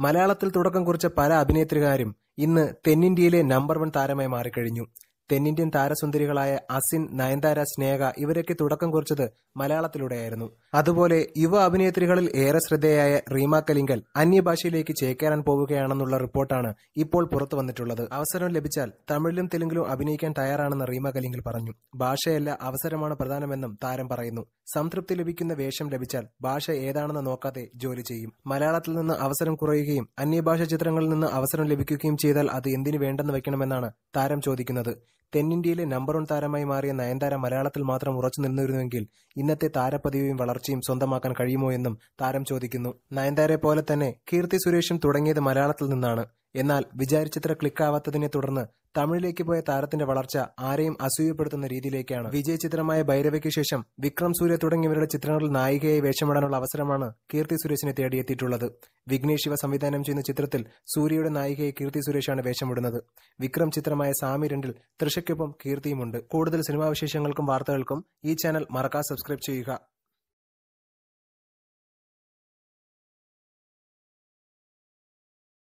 മലയാളത്തിൽ തുടക്കം കുറിച്ച പല അഭിനേത്രികാരും ഇന്ന് തെന്നിന്ത്യയിലെ നമ്പർ വൺ താരമായി മാറിക്കഴിഞ്ഞു. തെന്നിന്ത്യൻ താരസുന്ദരികളായ അസിൻ നയൻതാര സ്നേഹ ഇവരൊക്കെ തുടക്കം കുറിച്ചത് മലയാളത്തിലൂടെയായിരുന്നു. അതുപോലെ യുവ അഭിനേത്രികളിൽ ഏറെ ശ്രദ്ധേയായ റീമ കലിംഗൽ അന്യഭാഷയിലേക്ക് ചേക്കേറാൻ പോവുകയാണെന്നുള്ള റിപ്പോർട്ടാണ് ഇപ്പോൾ പുറത്തു വന്നിട്ടുള്ളത്. അവസരം ലഭിച്ചാൽ തമിഴിലും തെലുങ്കിലും അഭിനയിക്കാൻ തയ്യാറാണെന്ന് റീമ കലിംഗൽ പറഞ്ഞു. ഭാഷയല്ല അവസരമാണ് പ്രധാനമെന്നും താരം പറയുന്നു. സംതൃപ്തി ലഭിക്കുന്ന വേഷം ലഭിച്ചാൽ ഭാഷ ഏതാണെന്ന് നോക്കാതെ ജോലി ചെയ്യും. മലയാളത്തിൽ നിന്ന് അവസരം കുറയുകയും അന്യഭാഷ ചിത്രങ്ങളിൽ നിന്ന് അവസരം ലഭിക്കുകയും ചെയ്താൽ അത് എന്തിനു വേണ്ടെന്ന് വെക്കണമെന്നാണ് താരം ചോദിക്കുന്നത്. തെന്നിന്ത്യയിലെ നമ്പർ വൺ താരമായി മാറിയ നയൻതാര മലയാളത്തിൽ മാത്രം ഉറച്ചു നിന്നിരുന്നുവെങ്കിൽ ഇന്നത്തെ താരപദവിയും വളർച്ചയും സ്വന്തമാക്കാൻ കഴിയുമോ എന്നും താരം ചോദിക്കുന്നു. നയൻതാരയെ പോലെ തന്നെ കീർത്തി സുരേഷും തുടങ്ങിയത് മലയാളത്തിൽ നിന്നാണ്. എന്നാൽ വിചാരിച്ചത്ര ക്ലിക്കാവാത്തതിനെ തുടർന്ന് തമിഴിലേക്ക് പോയ താരത്തിന്റെ വളർച്ച ആരെയും അസൂയപ്പെടുത്തുന്ന രീതിയിലേക്കാണ്. വിജയ ചിത്രമായ ഭൈരവയ്ക്ക് ശേഷം വിക്രം സൂര്യ തുടങ്ങിയവരുടെ ചിത്രങ്ങളിൽ നായികയായി വേഷമിടാനുള്ള അവസരമാണ് കീർത്തി സുരേഷിനെ തേടിയെത്തിയിട്ടുള്ളത്. വിഘ്നേഷ് ശിവ സംവിധാനം ചെയ്യുന്ന ചിത്രത്തിൽ സൂര്യയുടെ നായികയെ കീർത്തി സുരേഷാണ് വേഷമിടുന്നത്. വിക്രം ചിത്രമായ സാമി രണ്ടിൽ തൃഷയ്ക്കൊപ്പം കീർത്തിയുമുണ്ട്. കൂടുതൽ സിനിമാ വിശേഷങ്ങൾക്കും വാർത്തകൾക്കും ഈ ചാനൽ മറക്കാതെ സബ്സ്ക്രൈബ് ചെയ്യുക.